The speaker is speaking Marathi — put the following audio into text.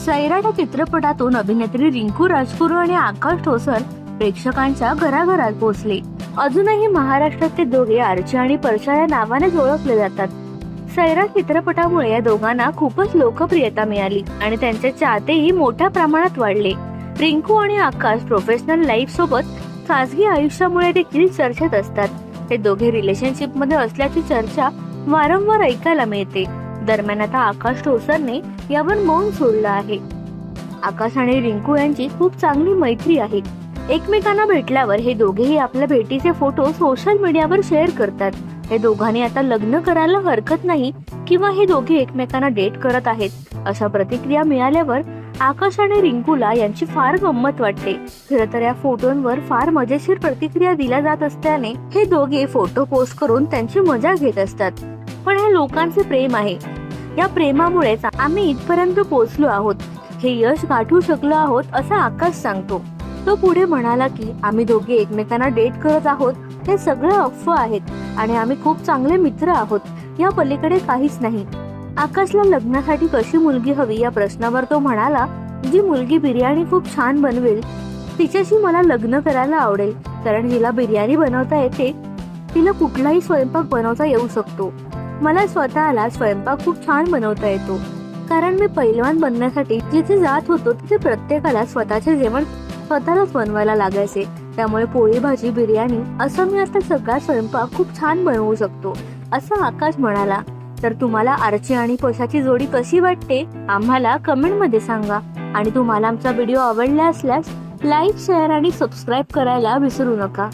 सैराट या चित्रपटातून अभिनेत्री रिंकू राजगुरू आणि आकाश ठोसर प्रेक्षकांच्या घराघरात पोहोचले. अजूनही महाराष्ट्रात ते दोघे आर्ची आणि परशा या नावानेच ओळखले जातात. सैराट चित्रपटामुळे या दोघांना खूपच लोकप्रियता मिळाली आणि त्यांचे चाहतेही मोठ्या प्रमाणात वाढले. रिंकू आणि आकाश प्रोफेशनल लाईफ सोबत खासगी आयुष्यामुळे देखील चर्चेत असतात. हे दोघे रिलेशनशिपमध्ये असल्याची चर्चा वारंवार ऐकायला मिळते. दरम्यान आता आकाश ठोसरने यावर मौन सोडलं आहे. आकाश आणि रिंकू यांची खूप चांगली मैत्री आहे. एकमेकांना भेटल्यावर हे दोघेही आपल्या भेटीचे फोटो सोशल मीडियावर शेअर करतात. हे दोघांनी आता लग्न करायला हरकत नाही किंवा हे दोघे एकमेकांना डेट करत आहेत अशा प्रतिक्रिया मिळाल्यावर आकाश आणि रिंकूला यांची फार गंमत वाटते. खरं तर या फोटोंवर फार मजेशीर प्रतिक्रिया दिल्या जात असल्याने हे दोघे फोटो पोस्ट करून त्यांची मजा घेत असतात. पण हे लोकांचे प्रेम आहे. या प्रेमामुळेच आम्ही इथपर्यंत पोहोचलो आहोत. हे यश गाठू शकलो आहोत असं आकाश सांगतो. तो पुढे म्हणाला की आम्ही दोघे एकमेकांना डेट करत आहोत. हे सगळं अफवा आहेत आणि आम्ही खूप चांगले मित्र आहोत. या पलीकडे काहीच नाही. आकाशला लग्नासाठी कशी मुलगी हवी या प्रश्नावर तो म्हणाला जी मुलगी बिर्याणी खूप छान बनवेल तिच्याशी मला लग्न करायला आवडेल कारण हिला बिर्याणी बनवता येते. तिला कुठलाही स्वयंपाक बनवता येऊ शकतो. मला स्वतःला स्वयंपाक खूप छान बनवता येतो. कारण मी पैलवान बनण्यासाठी जिथे जात होतो तिथे प्रत्येकाला स्वतःचे जेवण स्वतःलाच बनवायला लागायचे. त्यामुळे पोळी भाजी बिर्याणी असं मी आता सगळा स्वयंपाक खूप छान बनवू शकतो असं आकाश म्हणाला. तर तुम्हाला आरची आणि पशाची जोडी कशी वाटते आम्हाला कमेंटमध्ये सांगा. आणि तुम्हाला आमचा व्हिडिओ आवडला असल्यास लाईक शेअर आणि सबस्क्राईब करायला विसरू नका.